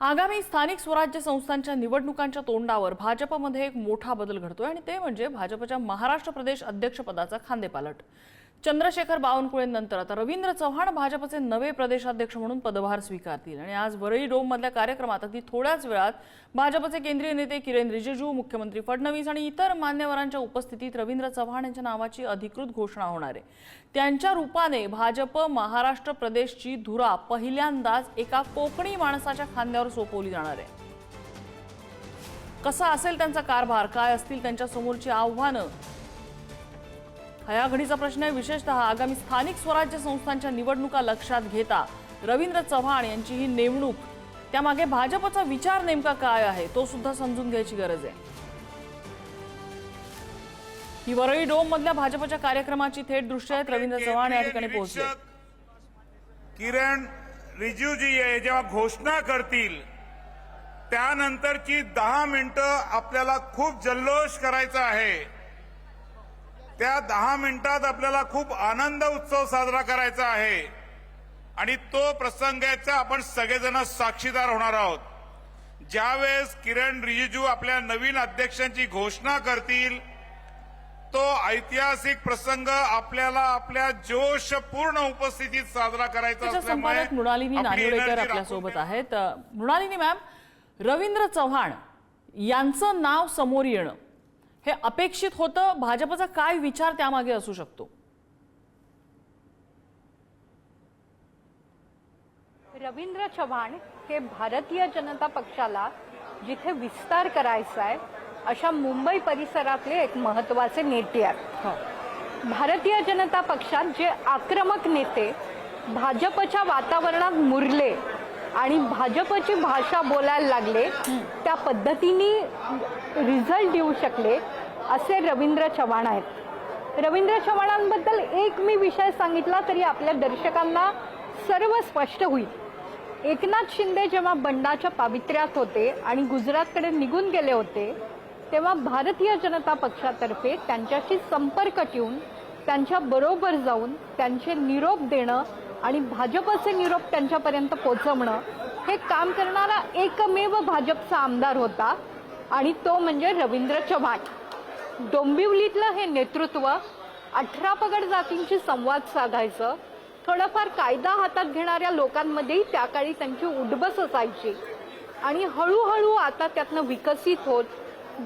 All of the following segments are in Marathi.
आगामी स्थानिक स्वराज्य संस्थांच्या निवडणुकांच्या तोंडावर भाजपमध्ये एक मोठा बदल घडतोय आणि ते म्हणजे भाजपच्या महाराष्ट्र प्रदेश अध्यक्षपदाचा खांदेपालट. चंद्रशेखर बावनकुळेंनंतर आता रवींद्र चव्हाण भाजपचे नवे प्रदेशाध्यक्ष म्हणून पदभार स्वीकारतील. आणि आज वरळी डोममधल्या कार्यक्रमात अगदी थोड्याच वेळात भाजपचे केंद्रीय नेते किरेन रिजिजू मुख्यमंत्री फडणवीस आणि इतर मान्यवरांच्या उपस्थितीत रवींद्र चव्हाण यांच्या नावाची अधिकृत घोषणा होणार आहे. त्यांच्या रूपाने भाजप महाराष्ट्र प्रदेशची धुरा पहिल्यांदाच एका कोकणी माणसाच्या खांद्यावर सोपवली जाणार आहे. कसा असेल त्यांचा कारभार काय असतील त्यांच्या समोरची आव्हानं या घडीचा प्रश्न आहे. विशेषतः आगामी स्थानिक स्वराज्य संस्थांच्या निवडणुका लक्षात घेता रवींद्र चव्हाण यांची ही नेमणूक. त्यामागे भाजपचा विचार नेमका काय आहे तो सुद्धा समजून घ्यायची गरज आहे. ही वरळी डोम मधल्या भाजपच्या कार्यक्रमाची थेट दृश्य आहेत. रवींद्र चव्हाण या ठिकाणी पोहोचले. किरण रिजिजूजी हे जेव्हा घोषणा करतील त्यानंतरची दहा मिनिटं आपल्याला खूप जल्लोष करायचा आहे. त्या दहा मिनिटात आपल्याला खूप आनंद उत्सव साजरा करायचा आहे. आणि तो प्रसंगाचा आपण सगळेजण साक्षीदार होणार आहोत. ज्यावेळेस किरण रिजिजू आपल्या नवीन अध्यक्षांची घोषणा करतील तो ऐतिहासिक प्रसंग आपल्याला आपल्या जोशपूर्ण उपस्थितीत साजरा करायचा असल्यामुळे मृणालिनी नानिवडेकर energy आपल्या राखून सोबत आहेत. मृणालिनी मॅम रवींद्र चव्हाण यांचं नाव समोर येणं. हे अपेक्षित होतं भाजपचा काय विचार त्यामागे असू शकतो? रवींद्र चव्हाण हे भारतीय जनता पक्षाला जिथे विस्तार करायचा आहे अशा मुंबई परिसरातले एक महत्त्वाचे नेते आहेत. भारतीय जनता पक्षात जे आक्रमक नेते भाजपच्या वातावरणात मुरले आणि भाजपची भाषा बोलायला लागले त्या पद्धतीने रिझल्ट देऊ शकले असे रवींद्र चव्हाण आहेत. रवींद्र चव्हाणांबद्दल एक मी विषय सांगितला तरी आपल्या दर्शकांना सर्व स्पष्ट होईल. एकनाथ शिंदे जेव्हा बंडाच्या पावित्र्यात होते आणि गुजरातकडे निघून गेले होते तेव्हा भारतीय जनता पक्षातर्फे त्यांच्याशी संपर्क ठेवून त्यांच्याबरोबर जाऊन त्यांचे निरोप देणं आणि भाजपचे निरोप त्यांच्यापर्यंत पोचवणं हे काम करणारा एकमेव भाजपचा आमदार होता आणि तो म्हणजे रवींद्र चव्हाण. डोंबिवलीतलं हे नेतृत्व अठरा पगड जातींशी संवाद साधायचं थोडंफार कायदा हातात घेणाऱ्या लोकांमध्येही त्या काळी त्यांची उडबस असायची. आणि हळूहळू आता त्यातनं विकसित होत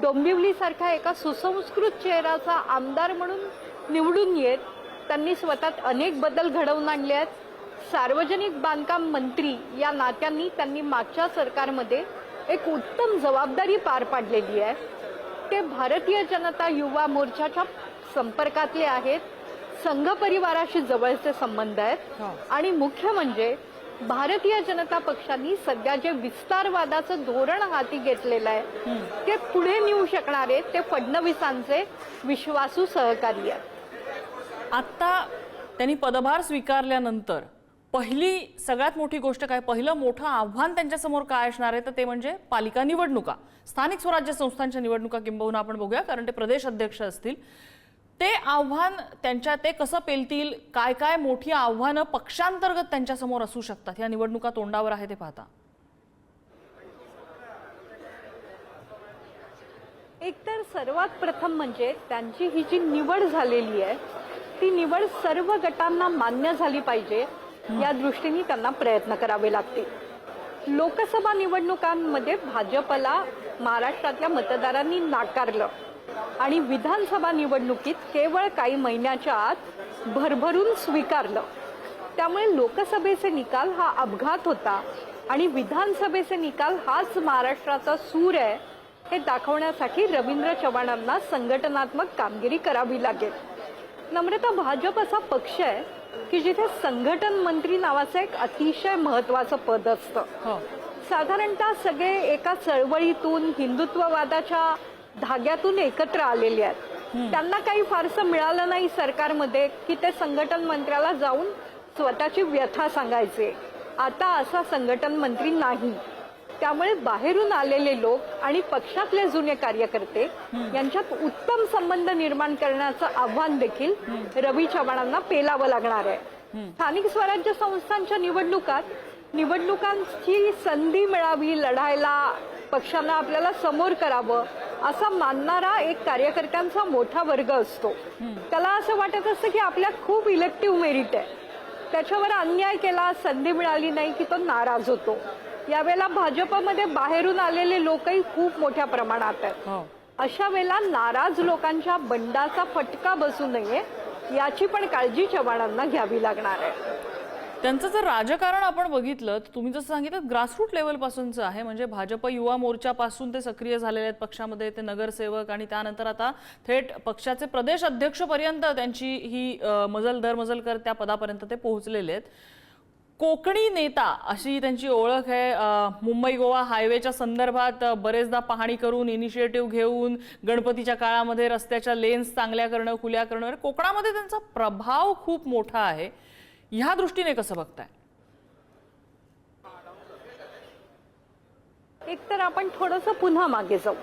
डोंबिवलीसारख्या एका सुसंस्कृत चेहऱ्याचा आमदार म्हणून निवडून येत त्यांनी स्वतःत अनेक बदल घडवून आणले आहेत सार्वजनिक बांधकाम मंत्री या नात्यांनी त्यांनी मागच्या सरकारमध्ये एक उत्तम जबाबदारी पार पाडलेली आहे. ते भारतीय जनता युवा मोर्चाच्या संपर्कातले आहेत. संघ परिवाराशी जवळचे संबंध आहेत. आणि मुख्य म्हणजे भारतीय जनता पक्षाने सध्या जे विस्तारवादाचं धोरण हाती घेतलेलं आहे ते पुढे नेऊ शकणारे ते फडणवीसांचे विश्वासू सहकारी आहेत. आता त्यांनी पदभार स्वीकारल्यानंतर पहिली सगळ्यात मोठी गोष्ट काय? पहिलं मोठं आव्हान त्यांच्यासमोर काय असणार आहे? तर ते म्हणजे पालिका निवडणुका. स्थानिक स्वराज्य संस्थांच्या निवडणुका किंबहुना आपण बघूया कारण ते प्रदेश अध्यक्ष असतील. ते आव्हान त्यांच्या ते कसं पेलतील? काय काय मोठी आव्हानं पक्षांतर्गत त्यांच्यासमोर असू शकतात? या निवडणुका तोंडावर आहे ते पाहता. एकतर सर्वात प्रथम म्हणजे त्यांची ही जी निवड झालेली आहे ती निवड सर्व गटांना मान्य झाली पाहिजे. या दृष्टीने त्यांना प्रयत्न करावे लागतील. लोकसभा निवडणुकांमध्ये भाजपला महाराष्ट्रातल्या मतदारांनी नाकारलं. आणि विधानसभा निवडणुकीत केवळ काही महिन्याच्या आत भरभरून स्वीकारलं. त्यामुळे लोकसभेचे निकाल हा अपघात होता आणि विधानसभेचे निकाल हाच महाराष्ट्राचा सूर आहे हे दाखवण्यासाठी रवींद्र चव्हाणांना संघटनात्मक कामगिरी करावी लागेल. नम्रता भाजप असा पक्ष आहे की जिथे संघटन मंत्री नावाचं एक अतिशय महत्वाचं पद असतं. हो. साधारणतः सगळे एका चळवळीतून हिंदुत्ववादाच्या धाग्यातून एकत्र आलेले आहेत. त्यांना काही फारसं मिळालं नाही सरकारमध्ये की ते संघटन मंत्र्याला जाऊन स्वतःची व्यथा सांगायचे. आता असा संघटन मंत्री नाही. त्यामुळे बाहेरून आलेले लोक आणि पक्षातले जुने कार्यकर्ते यांच्यात उत्तम संबंध निर्माण करण्याचं आव्हान देखील रवी चव्हाणांना पेलावं लागणार आहे. स्थानिक स्वराज्य संस्थांच्या निवडणुकात निवडणुकांची संधी मिळावी लढायला पक्षांना आपल्याला समोर करावं असा मानणारा एक कार्यकर्त्यांचा मोठा वर्ग असतो. त्याला असं वाटत असतं की आपल्यात खूप इलेक्टिव्ह मेरिट आहे. त्याच्यावर अन्याय केला संधी मिळाली नाही की तो नाराज होतो. यावेळेला भाजपमध्ये बाहेरून आलेले लोकही खूप मोठ्या प्रमाणात आहेत. हो. अशा वेळेला नाराज लोकांच्या बंडाचा फटका बसू नये याची पण काळजी चव्हाणांना घ्यावी लागणार आहे. त्यांचं जर राजकारण आपण बघितलं तर तुम्ही जसं सांगितलं ग्रासरूट लेवलपासूनचं आहे. म्हणजे भाजप युवा मोर्चापासून ते सक्रिय झालेले आहेत पक्षामध्ये ते नगरसेवक आणि त्यानंतर आता थेट पक्षाचे प्रदेश अध्यक्षपर्यंत त्यांची ही मजल दरमजल कर त्या पदापर्यंत ते पोहोचलेले आहेत. कोकणी नेता अशी त्यांची ओळख आहे. मुंबई गोवा हायवेच्या संदर्भात बरेचदा पाहणी करून इनिशिएटिव्ह घेऊन गणपतीच्या काळामध्ये रस्त्याच्या लेन्स चांगल्या करणं खुल्या करणं म्हणजे कोकणामध्ये त्यांचा प्रभाव खूप मोठा आहे. ह्या दृष्टीने कसं बघताय? एक तर आपण थोडस पुन्हा मागे जाऊ.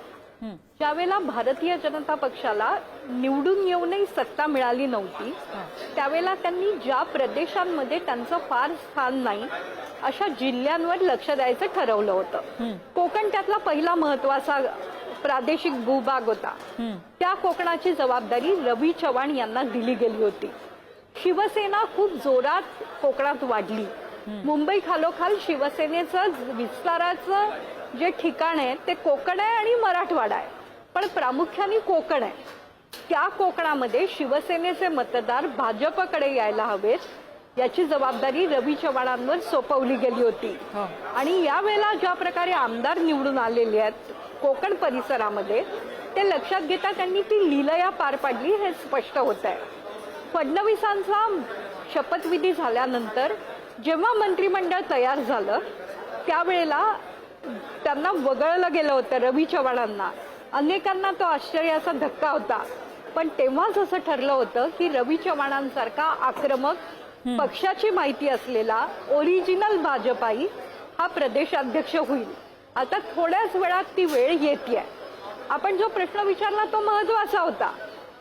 ज्यावेळेला भारतीय जनता पक्षाला निवडून येऊनही सत्ता मिळाली नव्हती त्यावेळेला त्यांनी ज्या प्रदेशांमध्ये त्यांचं फार स्थान नाही अशा जिल्ह्यांवर लक्ष द्यायचं ठरवलं होतं. कोकण त्यातला पहिला महत्त्वाचा प्रादेशिक भूभाग होता. त्या कोकणाची जबाबदारी रवी चव्हाण यांना दिली गेली होती. शिवसेना खूप जोरात कोकणात वाढली. मुंबई खालोखाल शिवसेनेचं विस्ताराचं जे ठिकाण आहे ते कोकण आहे आणि मराठवाडा आहे. पण प्रामुख्याने कोकण आहे. त्या कोकणामध्ये शिवसेनेचे मतदार भाजपकडे यायला हवेत याची जबाबदारी रवी चव्हाणांवर सोपवली गेली होती. हो. आणि यावेळेला ज्या प्रकारे आमदार निवडून आलेले आहेत कोकण परिसरामध्ये ते लक्षात घेता त्यांनी ती लीलया पार पाडली हे स्पष्ट होत आहे फडणवीसांचा शपथविधी झाल्यानंतर जेव्हा मंत्रिमंडळ तयार झालं त्यावेळेला त्यांना वगळलं गेलं होतं रवी चव्हाणांना. अनेकांना तो आश्चर्याचा धक्का होता. पण तेव्हाच असं ठरलं होतं की रवी चव्हाणांसारखा आक्रमक पक्षाची माहिती असलेला ओरिजिनल भाजपाई हा प्रदेशाध्यक्ष होईल. आता थोड्याच वेळात ती वेळ येते आपण जो प्रश्न विचारला तो महत्त्वाचा होता.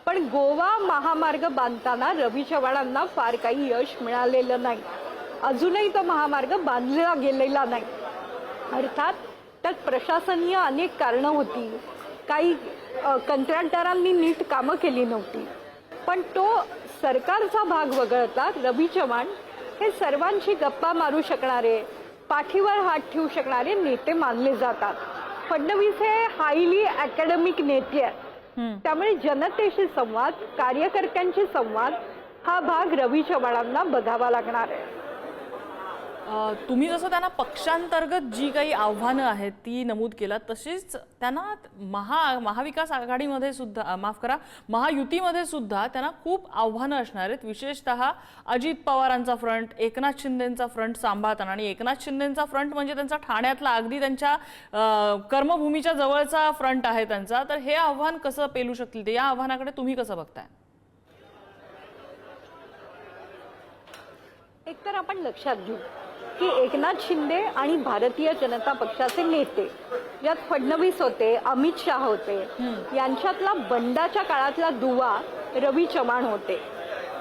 पण गोवा महामार्ग बांधताना रवी चव्हाणांना फार काही यश मिळालेलं नाही. अजूनही तो महामार्ग बांधला गेलेला नाही. अर्थात त्यात प्रशासनीय अनेक कारणं होती. काही कंत्राटदारांनी नीट कामं केली नव्हती. पण तो सरकारचा भाग वगळता रवी चव्हाण हे सर्वांशी गप्पा मारू शकणारे पाठीवर हात ठेवू शकणारे नेते मानले जातात. फडणवीस हे हायली अकॅडमिक नेते आहेत. त्यामुळे जनतेशी संवाद कार्यकर्त्यांशी संवाद हा भाग रवी चव्हाणांना बघावा लागणार आहे. तुम्ही जसं त्यांना पक्षांतर्गत जी काही आव्हानं आहेत ती नमूद केलात तशीच त्यांना महा महाविकास आघाडीमध्ये सुद्धा माफ करा महायुतीमध्ये सुद्धा त्यांना खूप आव्हानं असणार आहेत. विशेषतः अजित पवारांचा फ्रंट एकनाथ शिंदेंचा फ्रंट सांभाळताना आणि एकनाथ शिंदेंचा फ्रंट म्हणजे त्यांचा ठाण्यातला अगदी त्यांच्या कर्मभूमीच्या जवळचा फ्रंट आहे त्यांचा. तर हे आव्हान कसं पेलू शकतील ते या आव्हानाकडे तुम्ही कसं बघताय? एकतर आपण लक्षात घेऊ. की एकनाथ शिंदे आणि भारतीय जनता पक्षाचे नेते ज्यात फडणवीस होते अमित शहा होते यांच्यातला बंडाच्या काळातला दुवा रवी चव्हाण होते.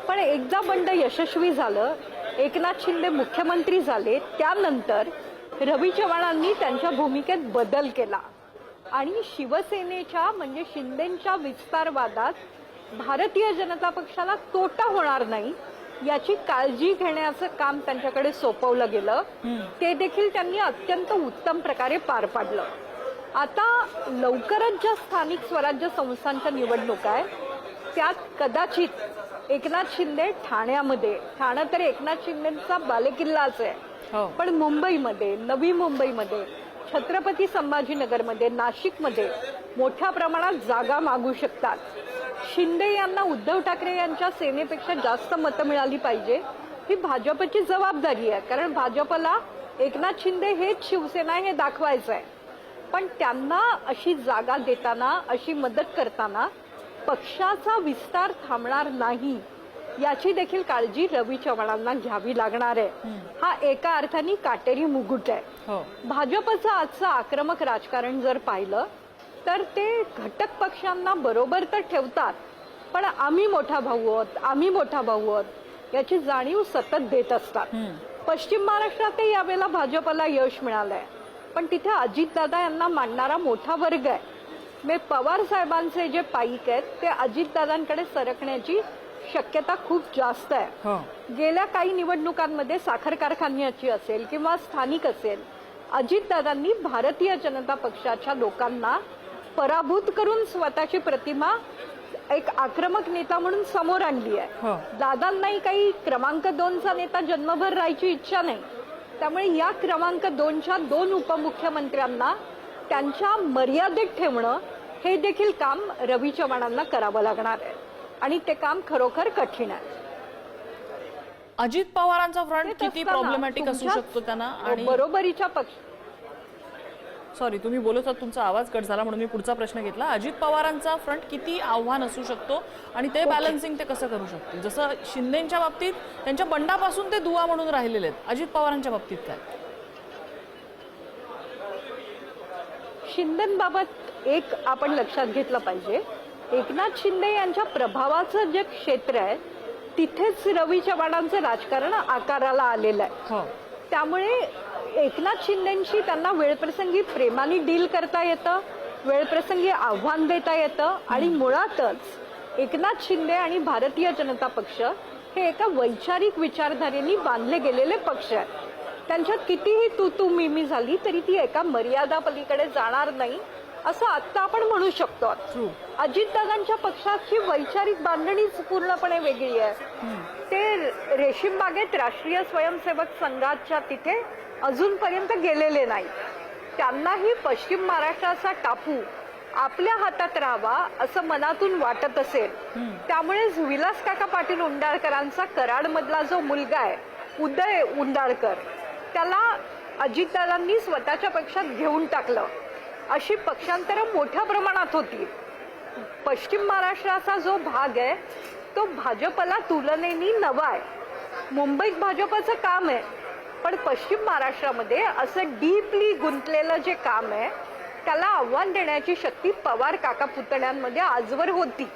पण एकदा बंड यशस्वी झालं एकनाथ शिंदे मुख्यमंत्री झाले त्यानंतर रवी चव्हाणांनी त्यांच्या भूमिकेत बदल केला. आणि शिवसेनेच्या म्हणजे शिंदेच्या विस्तारवादात भारतीय जनता पक्षाला तोटा होणार नाही याची काळजी घेण्याचं काम त्यांच्याकडे सोपवलं गेलं. ते देखील त्यांनी अत्यंत उत्तम प्रकारे पार पाडलं. आता लवकरच ज्या स्थानिक स्वराज्य संस्थांच्या निवडणुका आहेत त्यात कदाचित एकनाथ शिंदे ठाण्यामध्ये ठाणं तर एकनाथ शिंदेचा बालेकिल्लाच आहे. हो. पण मुंबईमध्ये नवी मुंबईमध्ये छत्रपती संभाजीनगरमध्ये नाशिकमध्ये मोठ्या प्रमाणात जागा मागू शकतात. शिंदे यांना उद्धव ठाकरे यांच्या सेनेपेक्षा जास्त मतं मिळाली पाहिजे ही भाजपची जबाबदारी आहे. कारण भाजपला एकनाथ शिंदे हेच शिवसेना हे दाखवायचं आहे. पण त्यांना अशी जागा देताना अशी मदत करताना पक्षाचा विस्तार थांबणार नाही याची देखील काळजी रवी चव्हाणांना घ्यावी लागणार आहे. हा एका अर्थाने काटेरी मुकुट आहे. हो. भाजपचं आजचं आक्रमक राजकारण जर पाहिलं तर ते घटक पक्षांना बरोबर तर ठेवतात पण आम्ही मोठा भाऊ आहोत आम्ही मोठा भाऊ आहोत याची जाणीव सतत देत असतात. पश्चिम महाराष्ट्रातही यावेळेला भाजपला यश मिळालंय पण तिथे अजितदादा यांना मानणारा मोठा वर्ग आहे. मे पवार साहेबांचे जे पाईक आहेत ते अजितदादांकडे सरकण्याची शक्यता खूप जास्त आहे. हो. गेल्या काही निवडणुकांमध्ये साखर कारखान्याची असेल किंवा स्थानिक असेल अजितदादांनी भारतीय जनता पक्षाच्या लोकांना पराभूत करून स्वतःची प्रतिमा एक आक्रमक नेता म्हणून समोर आणली हो. आहे दादांनाही काही क्रमांक दोनचा नेता जन्मभर राहायची इच्छा नाही. त्यामुळे या क्रमांक दोनच्या दोन उपमुख्यमंत्र्यांना त्यांच्या मर्यादेत ठेवणं हे देखील काम रवी चव्हाणांना करावं लागणार आहे. आणि ते काम खरोखर कठीण आहे. अजित पवारांचा फ्रंट किती प्रॉब्लेमॅटिक असू शकतो त्यांना बरोबरीच्या पक्ष सॉरी तुम्ही बोलत होता तुमचा आवाज कट झाला म्हणून मी पुढचा प्रश्न घेतला. अजित पवारांचा फ्रंट किती आव्हान असू शकतो आणि ते बॅलन्सिंग ते कसं करू शकतील? जसं शिंदेच्या बाबतीत त्यांच्या बंडापासून ते दुवा म्हणून राहिलेले आहेत. अजित पवारांच्या बाबतीत काय? शिंदेबाबत एक आपण लक्षात घेतलं पाहिजे. एकनाथ शिंदे यांच्या प्रभावाचं जे क्षेत्र आहे तिथेच रवी चव्हाणांचं राजकारण आकाराला आलेलं आहे. हो. त्यामुळे एकनाथ शिंदेशी त्यांना वेळप्रसंगी प्रेमाने डील करता येतं वेळप्रसंगी आव्हान देता येतं आणि मुळातच एकनाथ शिंदे आणि भारतीय जनता पक्ष हे एका वैचारिक विचारधारेने बांधले गेलेले पक्ष आहेत. त्यांच्यात कितीही तू तू मिमी झाली तरी ती एका मर्यादा पलीकडे जाणार नाही. असं आत्ता आपण म्हणू शकतो. अजितदादांच्या पक्षाची वैचारिक बांधणीच पूर्णपणे वेगळी आहे. ते रेशीम बागेत राष्ट्रीय स्वयंसेवक संघाच्या तिथे अजूनपर्यंत गेलेले नाही त्यांनाही पश्चिम महाराष्ट्राचा टापू आपल्या हातात राहावा असं मनातून वाटत असेल. त्यामुळेच विलास काका पाटील उंडाळकरांचा कराडमधला जो मुलगा आहे उदय उंडाळकर त्याला अजितदादांनी स्वतःच्या पक्षात घेऊन टाकलं. अशी पक्षांतरं मोठ्या प्रमाणात होती. पश्चिम महाराष्ट्राचा जो भाग आहे तो भाजपला तुलनेनी नवा आहे. मुंबईत भाजपचं काम आहे पण पश्चिम महाराष्ट्रामध्ये असं डीपली गुंतलेलं जे काम आहे त्याला आव्हान देण्याची शक्ती पवार काका पुतण्यांमध्ये आजवर होती.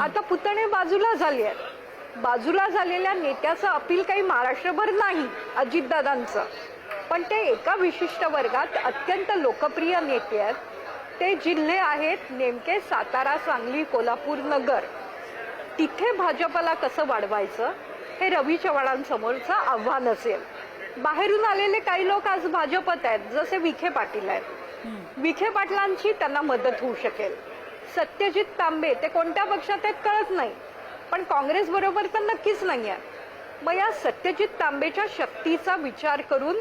आता पुतणे बाजूला झाले आहेत. बाजूला झालेल्या नेत्याचं अपील काही महाराष्ट्रभर नाही अजितदादांचं. पण ते एका विशिष्ट वर्गात अत्यंत लोकप्रिय नेते आहेत. ते जिल्हे आहेत नेमके सातारा सांगली कोल्हापूर नगर. तिथे भाजपला कसं वाढवायचं हे रवी चव्हाणांसमोरचं आव्हान असेल. बाहेरून आलेले काही लोक आज भाजपत आहेत जसे विखे पाटील आहेत. विखे पाटलांची त्यांना मदत होऊ शकेल. सत्यजित तांबे ते कोणत्या पक्षात आहेत कळत नाही. पण काँग्रेस बरोबर तर नक्कीच नाही आहे. मग या सत्यजित तांबेच्या शक्तीचा विचार करून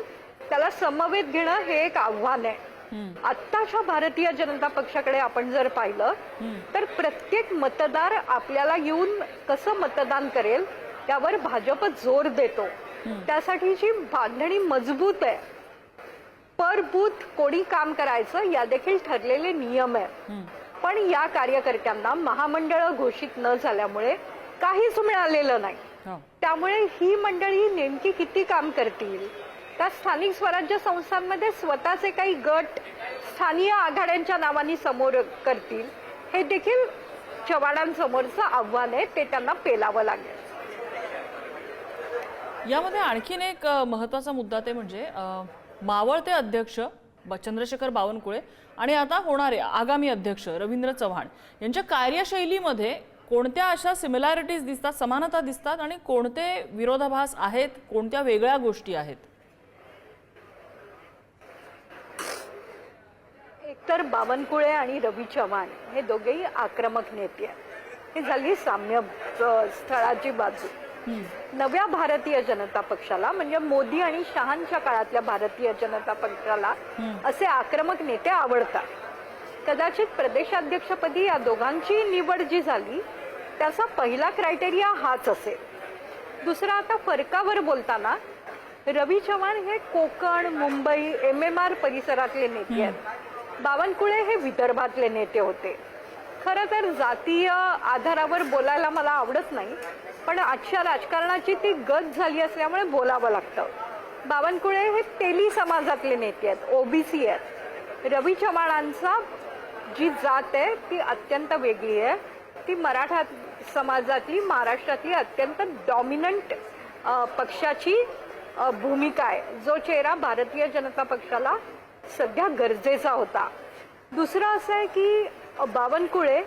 त्याला समवेत घेणं हे एक आव्हान आहे. आत्ताच्या भारतीय जनता पक्षाकडे आपण जर पाहिलं तर प्रत्येक मतदार आपल्याला येऊन कसं मतदान करेल त्यावर भाजप जोर देतो. त्यासाठीची बांधणी मजबूत आहे. पर बूथ कोणी काम करायचं या देखील ठरलेले नियम आहे. पण या कार्यकर्त्यांना महामंडळ घोषित न झाल्यामुळे काहीच मिळालेलं नाही. हो. त्यामुळे ही मंडळी नेमकी किती काम करतील त्या स्थानिक स्वराज्य संस्थांमध्ये स्वतःचे काही गट स्थानीय आघाड्यांच्या नावाने समोर करतील. हे देखील चव्हाणांसमोरचं आव्हान आहे ते त्यांना पेलावं लागेल. यामध्ये आणखीन एक महत्त्वाचा मुद्दा ते म्हणजे मावळते अध्यक्ष ब- चंद्रशेखर बावनकुळे आणि आता होणारे आगामी अध्यक्ष रवींद्र चव्हाण यांच्या कार्यशैलीमध्ये कोणत्या अशा सिमिलॅरिटीज दिसतात समानता दिसतात आणि कोणते विरोधाभास आहेत कोणत्या वेगळ्या गोष्टी आहेत? एकतर बावनकुळे आणि रवी चव्हाण हे दोघेही आक्रमक नेते आहेत. ही झाली साम्य स्थळाची बाजू. नव्या भारतीय जनता पक्षाला म्हणजे मोदी आणि शहांच्या काळातल्या भारतीय जनता पक्षाला असे आक्रमक नेते आवडतात. कदाचित प्रदेशाध्यक्षपदी या दोघांची निवड जी झाली त्याचा पहिला क्रायटेरिया हाच असेल. दुसरा आता फरकावर बोलताना रवी चव्हाण हे Konkan Mumbai M M R परिसरातले नेते आहेत. बावनकुळे हे विदर्भातले नेते होते. खरं तर जातीय आधारावर बोलायला मला आवडत नाही पण आजच्या राजकारणाची ती गत झाली असल्यामुळे बोलावं लागतं. बावनकुळे हे तेली समाजातले नेते आहेत ओबीसी आहेत. रवी चव्हाणांचा जी जात आहे ती अत्यंत वेगळी आहे. ती मराठा समाजातली महाराष्ट्रातली अत्यंत डॉमिनंट पक्षाची भूमिका आहे. जो चेहरा भारतीय जनता पक्षाला सध्या गरजेचा होता. दुसरं असं आहे की बावनकुळे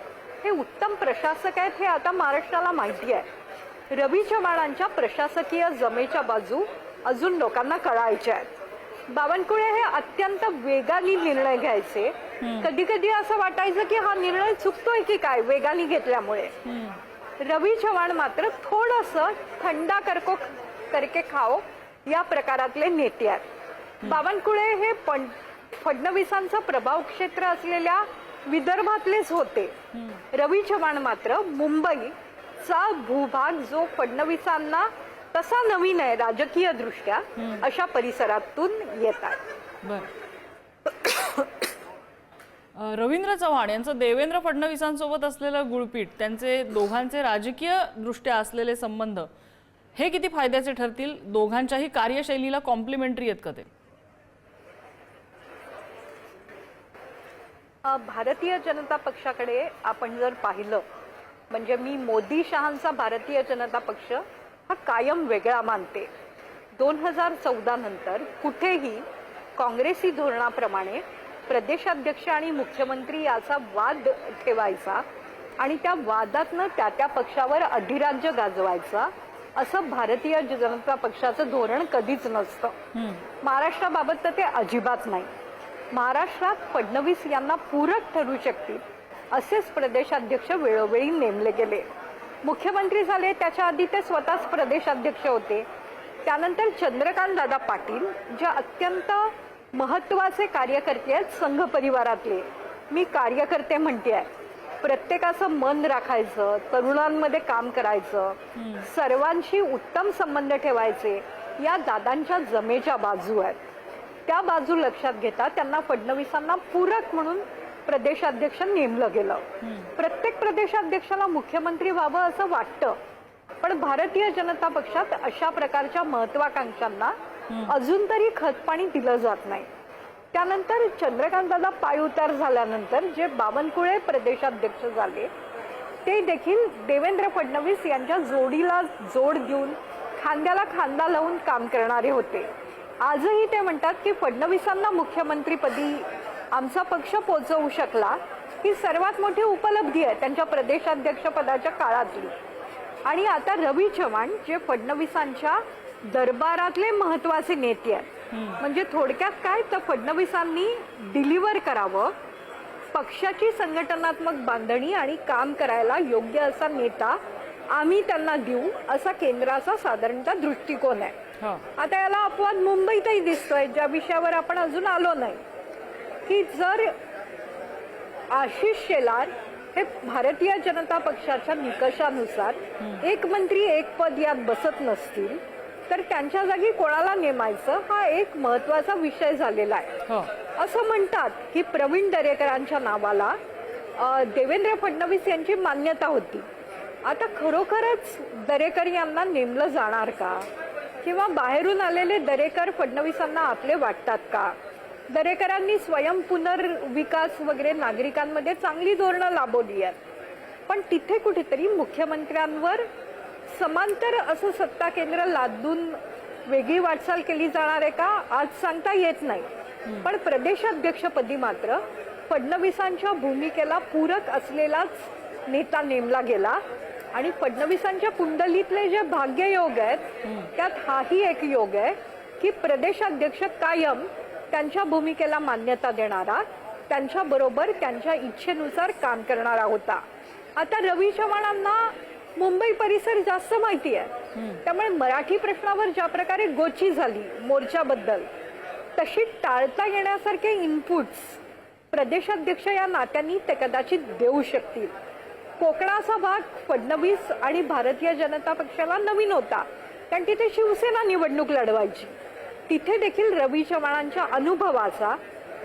हे उत्तम प्रशासक आहेत हे आता महाराष्ट्राला माहिती आहे. रवी चव्हाणांच्या प्रशासकीय जमेच्या बाजू अजून लोकांना कळायच्या आहेत. बावनकुळे हे अत्यंत वेगाने निर्णय घ्यायचे. कधी कधी असं वाटायचं की हा निर्णय चुकतोय की काय वेगाने घेतल्यामुळे. रवी चव्हाण मात्र थोडस थंडा करको करके खाओ या प्रकारातले नेते आहेत. बावनकुळे हे पण फडणवीसांचं प्रभाव क्षेत्र असलेल्या विदर्भातलेच होते. रवी चव्हाण मात्र मुंबईचा भूभाग जो फडणवीसांना तसा नवीन आहे राजकीय दृष्ट्या अशा परिसरातून येत अ, रवींद्र चव्हाण यांचं देवेंद्र फडणवीसांसोबत असलेलं गुळपीट त्यांचे दोघांचे राजकीय दृष्ट्या असलेले संबंध हे किती फायद्याचे ठरतील? दोघांच्याही कार्यशैलीला कॉम्प्लिमेंटरी आहेत का ते? भारतीय जनता पक्षाकडे आपण जर पाहिलं म्हणजे मी मोदी शहांचा भारतीय जनता पक्ष हा कायम वेगळा मानते. दोन हजार चौदा नंतर कुठेही काँग्रेसी धोरणाप्रमाणे प्रदेशाध्यक्ष आणि मुख्यमंत्री याचा वाद ठेवायचा आणि त्या वादातनं त्या त्या पक्षावर अधिराज्य गाजवायचा असं भारतीय जनता पक्षाचं धोरण कधीच नसतं. महाराष्ट्राबाबत तर ते अजिबात नाही. महाराष्ट्रात फडणवीस यांना पूरक ठरू शकतील असेच प्रदेशाध्यक्ष वेळोवेळी नेमले गेले. मुख्यमंत्री झाले त्याच्या आधी ते स्वतःच प्रदेशाध्यक्ष होते. त्यानंतर चंद्रकांत दादा पाटील जे अत्यंत महत्त्वाचे कार्यकर्ते आहेत संघ परिवारातले. मी कार्यकर्ते म्हणते प्रत्येकाचं मन राखायचं तरुणांमध्ये काम करायचं सर्वांशी उत्तम संबंध ठेवायचे या दादांच्या जमेच्या बाजू आहेत. त्या बाजू लक्षात घेता त्यांना फडणवीसांना पूरक म्हणून प्रदेशाध्यक्ष नेमलं गेलं. प्रत्येक प्रदेशाध्यक्षाला मुख्यमंत्री व्हावं असं वाटतं. पण भारतीय जनता पक्षात अशा प्रकारच्या महत्वाकांक्षांना अजून तरी खतपाणी दिलं जात नाही. त्यानंतर चंद्रकांतदादा पाय उतार झाल्यानंतर जे बावनकुळे प्रदेशाध्यक्ष झाले ते देखील देवेंद्र फडणवीस यांच्या जोडीला जोड देऊन खांद्याला खांदा लावून काम करणारे होते. आजही ते म्हणतात की फडणवीसांना मुख्यमंत्रीपदी आमचा पक्ष पोचवू शकला ही सर्वात मोठी उपलब्धी आहे त्यांच्या प्रदेशाध्यक्ष पदाच्या काळातली. आणि आता रवी चव्हाण जे फडणवीसांच्या दरबारातले महत्त्वाचे नेते आहेत. म्हणजे थोडक्यात काय? तर फडणवीसांनी डिलिव्हर करावं पक्षाची संघटनात्मक बांधणी आणि काम करायला योग्य असा नेता आम्ही त्यांना देऊ असा केंद्राचा साधारणतः दृष्टिकोन आहे. आता याला अपवाद मुंबईतही दिसतोय ज्या विषयावर आपण अजून आलो नाही. की जर आशिष शेलार हे भारतीय जनता पक्षाच्या निकषानुसार एक मंत्री एक पद यात बसत नसतील तर त्यांच्या जागी कोणाला नेमायचं हा एक महत्त्वाचा विषय झालेला आहे. हो. असं म्हणतात की प्रवीण दरेकरांच्या नावाला देवेंद्र फडणवीस यांची मान्यता होती. आता खरोखरच दरेकर यांना नेमलं जाणार का? किंवा बाहेरून आलेले दरेकर फडणवीसांना आपले वाटतात का? दरेकरांनी स्वयं पुनर्विकास वगैरे नागरिकांमध्ये चांगली धोरणं लाभवली आहेत. पण तिथे कुठेतरी मुख्यमंत्र्यांवर समांतर असं सत्ता केंद्र लादून वेगळी वाटचाल केली जाणार आहे का? आज सांगता येत नाही. पण प्रदेशाध्यक्षपदी मात्र फडणवीसांच्या भूमिकेला पूरक असलेलाच नेता नेमला गेला. आणि फडणवीसांच्या कुंडलीतले जे भाग्ययोग आहेत त्यात हाही एक योग आहे की प्रदेशाध्यक्ष कायम त्यांच्या भूमिकेला मान्यता देणारा त्यांच्या बरोबर त्यांच्या इच्छेनुसार काम करणारा होता. आता रवी चव्हाणांना मुंबई परिसर जास्त माहिती आहे. त्यामुळे मराठी प्रश्नावर ज्या प्रकारे गोची झाली मोर्चाबद्दल तशी टाळता येण्यासारखे इनपुट्स प्रदेशाध्यक्ष या नात्यांनी ते कदाचित देऊ शकतील. कोकणाचा भाग फडणवीस आणि भारतीय जनता पक्षाला नवीन होता. कारण तिथे शिवसेना निवडणूक लढवायची. तिथे देखील रवी चव्हाणांच्या अनुभवाचा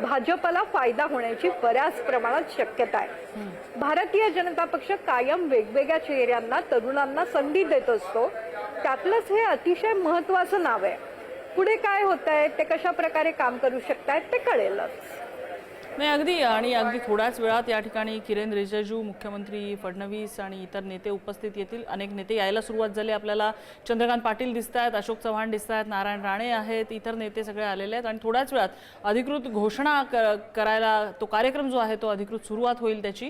भाजपला फायदा होण्याची बऱ्याच प्रमाणात शक्यता आहे. भारतीय जनता पक्ष कायम वेगवेगळ्या चेहऱ्यांना तरुणांना संधी देत असतो. त्यातलंच हे अतिशय महत्वाचं नाव आहे. पुढे काय होत आहे ते कशा प्रकारे काम करू शकतायत ते कळेलच. नाही अगदी. आणि अगदी थोड्याच वेळात या ठिकाणी किरेन रिजिजू मुख्यमंत्री फडणवीस आणि इतर नेते उपस्थित येतील. अनेक नेते यायला सुरुवात झाली. आपल्याला चंद्रकांत पाटील दिसत आहेत अशोक चव्हाण दिसत आहेत नारायण राणे आहेत इतर नेते सगळे आलेले आहेत. आणि थोड्याच वेळात अधिकृत घोषणा क- करायला तो कार्यक्रम जो आहे तो अधिकृत सुरुवात होईल त्याची.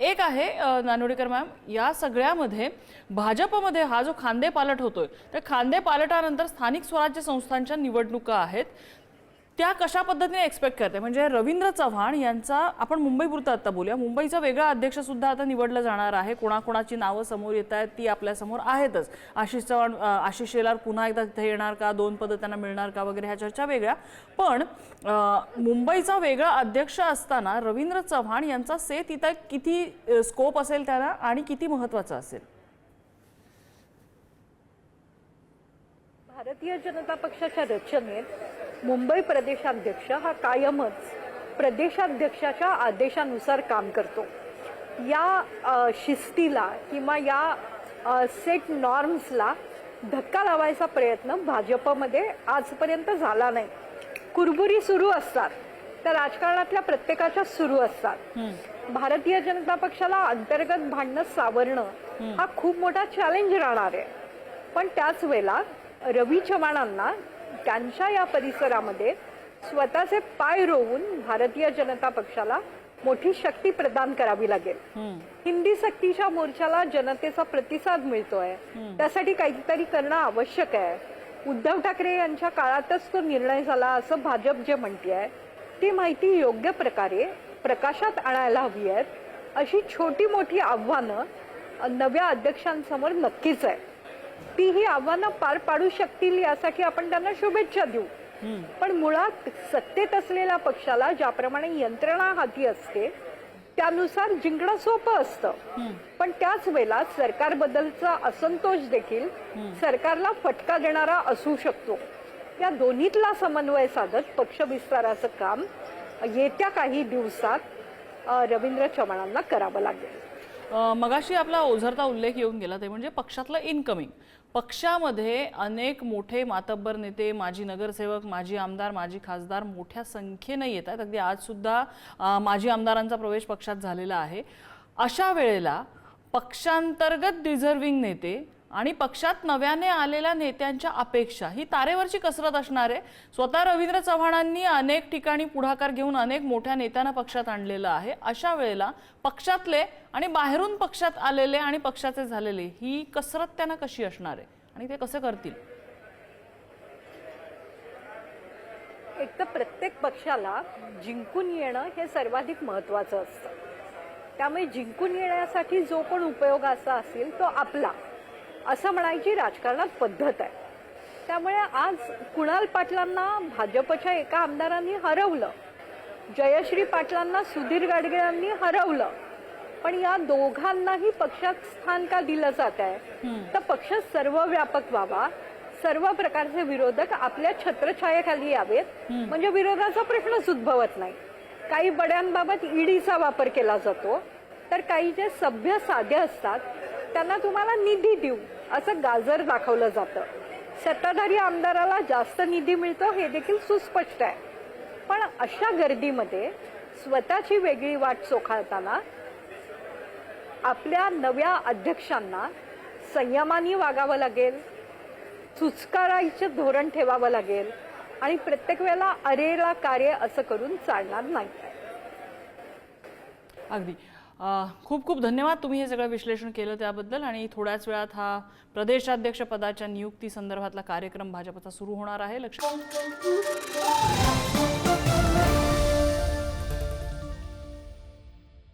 एक आहे नानोडेकर मॅम या सगळ्यामध्ये भाजपमध्ये हा जो खांदे पालट होतोय त्या खांदे पालटानंतर स्थानिक स्वराज्य संस्थांच्या निवडणुका आहेत. त्या कशा पद्धतीने एक्सपेक्ट करते? म्हणजे रवींद्र चव्हाण यांचा आपण मुंबईपुरतं आता बोलूया. मुंबईचा वेगळा अध्यक्ष सुद्धा आता निवडलं जाणार आहे. कोणाकोणाची नावं समोर येत आहेत ती आपल्यासमोर आहेतच. आशिष चव्हाण आशिष शेलार पुन्हा एकदा तिथे येणार का? दोन पदं त्यांना मिळणार का? वगैरे ह्या चर्चा वेगळ्या. पण मुंबईचा वेगळा अध्यक्ष असताना रवींद्र चव्हाण यांचा से तिथं किती स्कोप असेल त्याला आणि किती महत्त्वाचा असेल? भारतीय जनता पक्षाच्या रचनेत मुंबई प्रदेशाध्यक्ष हा कायमच प्रदेशाध्यक्षाच्या आदेशानुसार काम करतो. या शिस्तीला किंवा या सेट नॉर्म्सला धक्का लावायचा प्रयत्न भाजपमध्ये आजपर्यंत झाला नाही. कुरबुरी सुरू असतात. त्या राजकारणातल्या प्रत्येकाच्या सुरू असतात. भारतीय जनता पक्षाला अंतर्गत भांडणं सावरणं हा खूप मोठा चॅलेंज राहणार आहे. पण त्याच वेळेला रवी चव्हाणांना त्यांच्या या परिसरामध्ये स्वतःचे पाय रोवून भारतीय जनता पक्षाला मोठी शक्ती प्रदान करावी लागेल. हिंदी सक्तीच्या मोर्चाला जनतेचा प्रतिसाद मिळतोय. त्यासाठी काहीतरी करणं आवश्यक आहे. उद्धव ठाकरे यांच्या काळातच तो निर्णय झाला असं भाजप जे म्हणते ती माहिती योग्य प्रकारे प्रकाशात आणायला हवी आहेत अशी छोटी मोठी आव्हानं नव्या अध्यक्षांसमोर नक्कीच आहे. ती ही आव्हानं पार पाडू शकतील यासाठी आपण त्यांना शुभेच्छा देऊ. पण मुळात सत्तेत असलेल्या पक्षाला ज्याप्रमाणे यंत्रणा हाती असते त्यानुसार जिंकणं सोपं असतं. पण त्याच वेळेला सरकारबद्दलचा असंतोष देखील सरकारला फटका देणारा असू शकतो. या दोन्हीतला समन्वय साधत पक्ष विस्ताराचं काम येत्या काही दिवसात रवींद्र चव्हाणांना करावं लागेल. मगाशी आपला ओझरता उल्लेख येऊन गेला ते म्हणजे पक्षातलं इनकमिंग पक्षामध्ये अनेक मोठे मातब्बर नेते माजी नगरसेवक माजी आमदार माजी खासदार मोठ्या संख्येनं येत आहेत. अगदी आजसुद्धा माजी आमदारांचा प्रवेश पक्षात झालेला आहे. अशा वेळेला पक्षांतर्गत डिझर्विंग नेते आणि पक्षात नव्याने आलेल्या नेत्यांच्या अपेक्षा. ही तारेवरची कसरत असणार आहे. स्वतः रवींद्र चव्हाणांनी अनेक ठिकाणी पुढाकार घेऊन अनेक मोठ्या नेत्यांना पक्षात आणलेलं आहे. अशा वेळेला पक्षातले आणि बाहेरून पक्षात आलेले आणि पक्षाचे झालेले ही कसरत त्यांना कशी असणार आहे? आणि ते कसं करतील? एक तर प्रत्येक पक्षाला जिंकून येणं हे सर्वाधिक महत्वाचं असतं. त्यामुळे जिंकून येण्यासाठी जो पण उपयोगाचा असेल तो आपला. असं म्हणायची राजकारणात पद्धत आहे. त्यामुळे आज कुणाल पाटलांना भाजपच्या एका आमदारांनी हरवलं जयश्री पाटलांना सुधीर गाडगेळांनी हरवलं पण या दोघांनाही पक्षात स्थान का दिलं जात आहे? तर पक्ष सर्व व्यापक व्हावा सर्व प्रकारचे विरोधक आपल्या छत्रछायेखाली यावेत. म्हणजे विरोधाचा प्रश्नच उद्भवत नाही. काही बड्यांबाबत ईडीचा वापर केला जातो. तर काही जे सभ्य साधे असतात त्यांना तुम्हाला निधी देऊ असं गाजर दाखवलं जातं. सत्ताधारी आमदाराला जास्त निधी मिळतो हे देखील सुस्पष्ट आहे. पण अशा गर्दीमध्ये स्वतःची वेगळी वाट चोखाळताना आपल्या नव्या अध्यक्षांना संयमाने वागावं लागेल सुचकारायचं धोरण ठेवावं लागेल आणि प्रत्येक वेळेला अरेला कार्य असं करून चालणार नाही. अगदी. खूप खूप धन्यवाद तुम्ही हे सगळं विश्लेषण केलं त्याबद्दल आणि थोड्याच वेळात हा प्रदेशाध्यक्ष पदाच्या नियुक्ती संदर्भातला कार्यक्रम भाजपचा सुरू होणार आहे. लक्ष